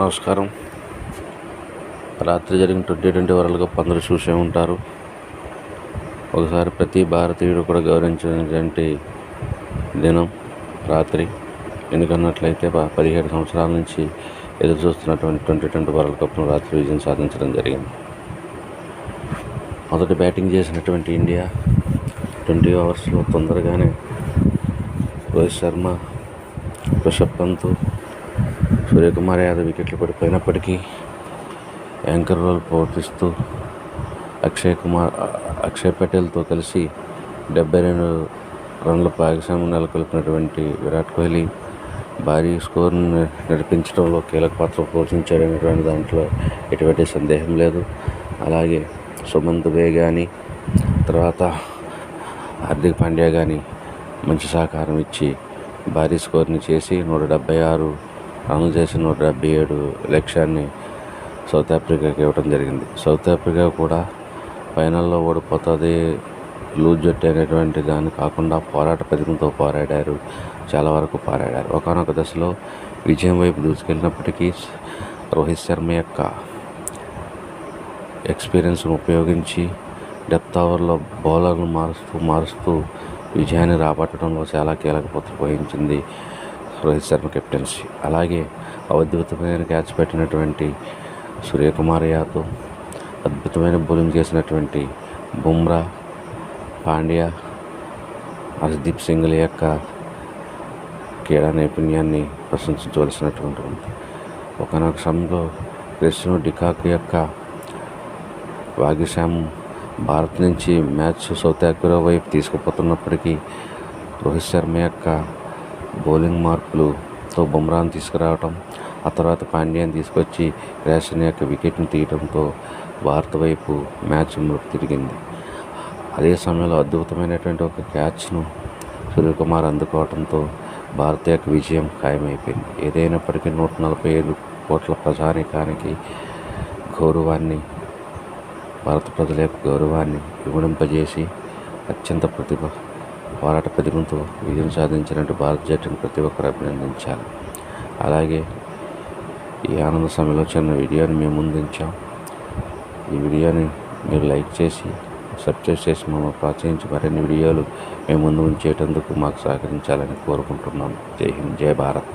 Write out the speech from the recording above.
నమస్కారం. రాత్రి జరిగిన ట్వంటీ ట్వంటీ వరల్డ్ కప్ అందరూ చూసే ఉంటారు. ఒకసారి ప్రతి భారతీయుడు కూడా గౌరవించినటువంటి దినం రాత్రి. ఎందుకన్నట్లయితే ప- పదిహేడు సంవత్సరాల నుంచి ఎదురు చూస్తున్నటువంటి ట్వంటీ ట్వంటీ వరల్డ్ కప్ను రాత్రి విజయం సాధించడం జరిగింది. మొదటి బ్యాటింగ్ చేసినటువంటి ఇండియా ట్వంటీ అవర్స్లో తొందరగానే రోహిత్ శర్మ రిషబ్ పంత్ సూర్యకుమార్ యాదవ్ వికెట్లు పడిపోయినప్పటికీ యాంకర్ రోల్ పోషిస్తూ అక్షయ్ కుమార్ అక్షయ్ పటేల్తో కలిసి డెబ్బై రెండు రన్ల భాగస్వామ్యం నెలకొల్పినటువంటి విరాట్ కోహ్లీ భారీ స్కోర్ను నడిపించడంలో కీలక పాత్ర పోషించాడనేటువంటి దాంట్లో ఎటువంటి సందేహం లేదు. అలాగే సుమన్ దుబే కానీ తర్వాత హార్దిక్ పాండ్యా కానీ మంచి సహకారం ఇచ్చి భారీ స్కోర్ని చేసి నూట డెబ్బై ఆరు అమలు చేసిన నూట డెబ్బై ఏడు లక్ష్యాన్ని సౌత్ ఆఫ్రికాకి ఇవ్వడం జరిగింది. సౌత్ ఆఫ్రికా కూడా ఫైనల్లో ఓడిపోతుంది. లూజ్ జట్టు అనేటువంటి దాన్ని కాకుండా పోరాట పథకంతో పోరాడారు. చాలా వరకు పోరాడారు. ఒకనొక దశలో విజయం వైపు దూసుకెళ్ళినప్పటికీ రోహిత్ శర్మ యొక్క ఎక్స్పీరియన్స్ను ఉపయోగించి డెప్త్ ఓవర్లో బౌలర్ను మారుస్తూ మారుస్తూ విజయాన్ని రాబట్టడంలో చాలా కీలక పాత్ర వహించింది. రోహిత్ శర్మ కెప్టెన్సీ. అలాగే అద్భుతమైన క్యాచ్ పెట్టినటువంటి సూర్యకుమార్ యాదవ్ అద్భుతమైన బౌలింగ్ చేసినటువంటి బుమ్రా పాండ్యా హర్దీప్ సింగ్ల యొక్క క్రీడా నైపుణ్యాన్ని ప్రశంసించవలసినటువంటి ఉంది. ఒకనొక సమయంలో క్రిస్టియన్ డికాక్ యొక్క భాగ్యశ్యామ్ భారత్ నుంచి మ్యాచ్ సౌత్ ఆఫ్రికా వైపు తీసుకుపోతున్నప్పటికీ రోహిత్ శర్మ యొక్క బౌలింగ్ మార్పులతో బుమ్రాను తీసుకురావటం ఆ తర్వాత పాండ్యాన్ని తీసుకొచ్చి రేషన్ యొక్క వికెట్ని తీయడంతో భారత వైపు మ్యాచ్ మలుపు తిరిగింది. అదే సమయంలో అద్భుతమైనటువంటి ఒక క్యాచ్ను సూర్యకుమార్ అందుకోవడంతో భారత యొక్క విజయం ఖాయమైపోయింది. ఏదైనప్పటికీ నూట నలభై ఐదు కోట్ల ప్రజానికానికి గౌరవాన్ని భారత ప్రజల యొక్క గౌరవాన్ని ఇవ్వడింపజేసి అత్యంత ప్రతిభ పోరాట ప్రతిభతో విజయం సాధించినట్టు భారత జట్టును ప్రతి ఒక్కరు అభినందించాలి. అలాగే ఈ ఆనంద సమయంలో చిన్న వీడియోని మేము ముందుంచాం. ఈ వీడియోని మీరు లైక్ చేసి సబ్స్క్రైబ్ చేసి మమ్మల్ని ప్రోత్సహించి మరిన్ని వీడియోలు మేము ముందు ఉంచేటందుకు మాకు సహకరించాలని కోరుకుంటున్నాం. జై హింద్ జై భారత్.